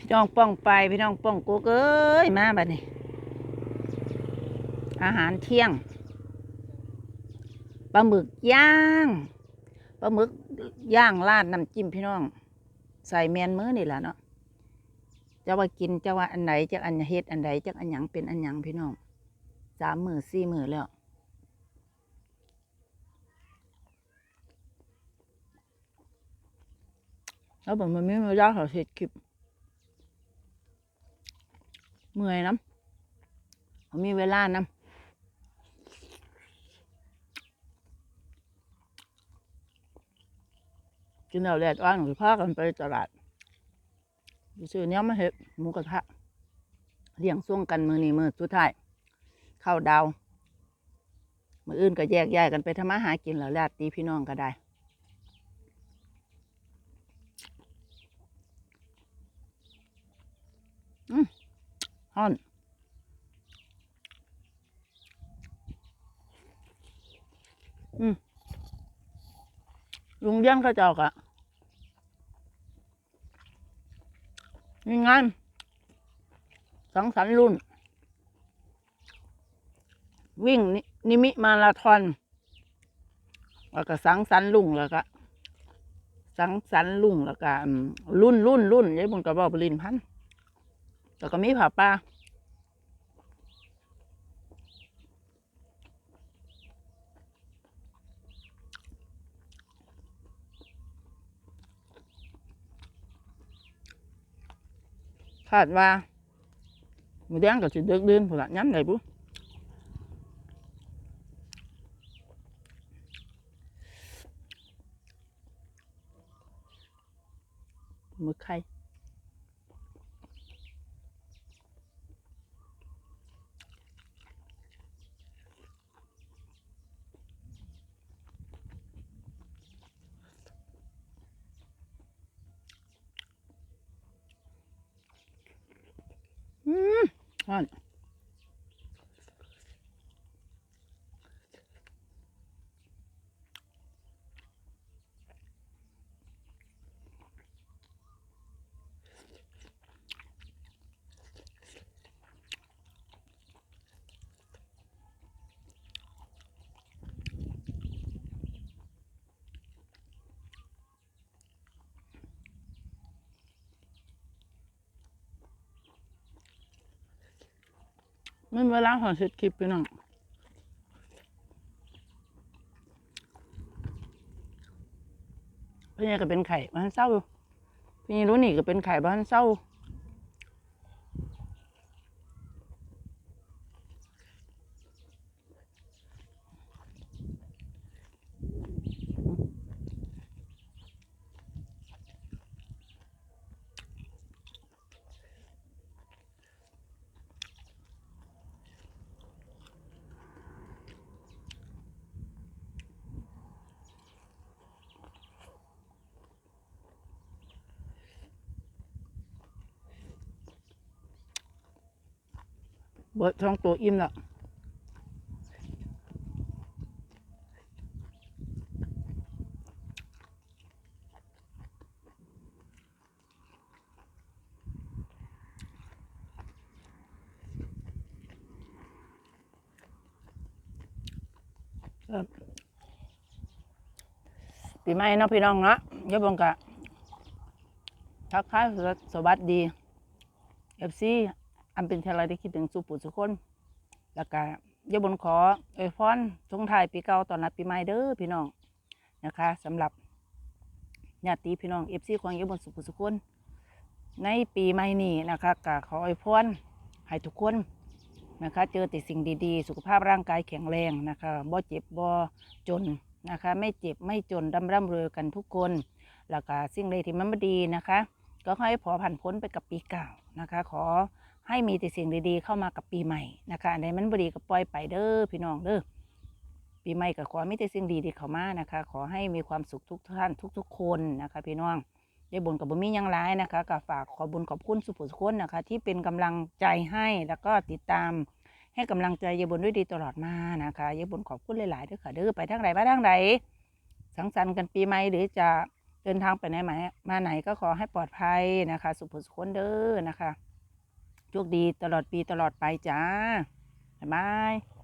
พี่น้องป้องไปพี่น้องป้องโกกเอ้ยมาบัดนี้อาหารเที่ยงปลาหมึกย่างปลาหมึกย่างราดน้ำจิ้มพี่น้อง ใส่แมนมือนี่แหละเนาะจะว่ากินจะว่าอันไหนจะอันเฮ็ดอันไหนจะอันหยังเป็นอันหยังพี่น้องสามมือสี่มือแล้วแล้วผมมันไม่มีเวลาเขาเฮ็ดคลิป เมื่อยน้ำผมมีเวลาน้ำกินแล้วแดดอ่อนหรือพากันไปตลาดไปซื้อเนี้ยมาเห็ดหมูกระทะเลี้ยงส่วงกันมือนี้มือสุดท้ายเข้าวดาวมืออื่นก็แยกย้ายกันไปทำมาหากินแล้วญาติพี่น้องก็ได้ฮ้ อนอืมลุงเลี้ยงเขาเจ้ากะมีงานสังสรรค์รุ่น วิ่งนินิมิมาราธอนแล้วก็สังสรรค์ลุงแล้วก็สังสรรค์ลุงแล้วก็รุ่นรุ่นรุ่นยายบุญกระบอกปรินพันธ์แล้วก็มีผาป่า คาดว่ามือแดงก็สิเดึกเดินผุละย้ำไหนบุมือไข่ อื ม มันเวลาหอเสร็จคลิปพี่น้องพี่นี่ก็เป็นไข่บ้านเศร้าอยู่พี่นี่รู้นี่ก็เป็นไข่บ้านเศร้า เบิดท้องตัวอิ่มล้วครับปีใหม่เนาะพี่น้องเนาะเยอะบังกะทักทายสวัสดีเอฟซี อันเป็นเทลาที่คิดถึงสุปุสุคน แล้วก็ยบนขอเอยพรทงไทายปีเก่าตอนรับปีใหม่เด้อพี่น้องนะคะสำหรับญาติพี่น้องเอฟซีของยบนสุปุสุคนในปีใหม่นี้นะคะก็ขออวยพรให้ทุกคนนะคะ เจอแต่สิ่งดีๆ สุขภาพร่างกายแข็งแรงนะคะบ่เจ็บบ่จนนะคะ ไม่เจ็บไม่จนร่ำร่ำรวยกันทุกคนแล้วก็สิ่งใดที่มันไม่ดีนะคะ ก็ให้พอผ่านพ้นไปกับปีเก่านะคะ ขอ ให้มีแต่สิ่งดีๆ เข้ามากับปีใหม่นะคะอันใดมันบดีก็ปล่อยไปเด้อพี่น้องเด้อปีใหม่ก็ขอมีแต่สิ่งดีๆเข้ามานะคะ ขอให้มีความสุขทุกท่านทุก ๆ คนนะคะ พี่น้องได้บุญกับบุญมียังร้ายนะคะก็ฝากขอบุญขอบคุณสุภุสุคนนะคะ ที่เป็นกำลังใจให้แล้วก็ติดตาม ให้กำลังใจยายบุญด้วยดีตลอดมานะคะยายบุญขอบคุณหลายๆด้วยค่ะเด้อไปทางไหนมาทางไหนสังสรรค์กันปีใหม่หรือจะเดินทางไปไหนมามาไหนก็ขอให้ปลอดภัยนะคะ สุขสุขคนเด้อนะคะ โชคดีตลอดปีตลอดไปจ้าบ๊ายบาย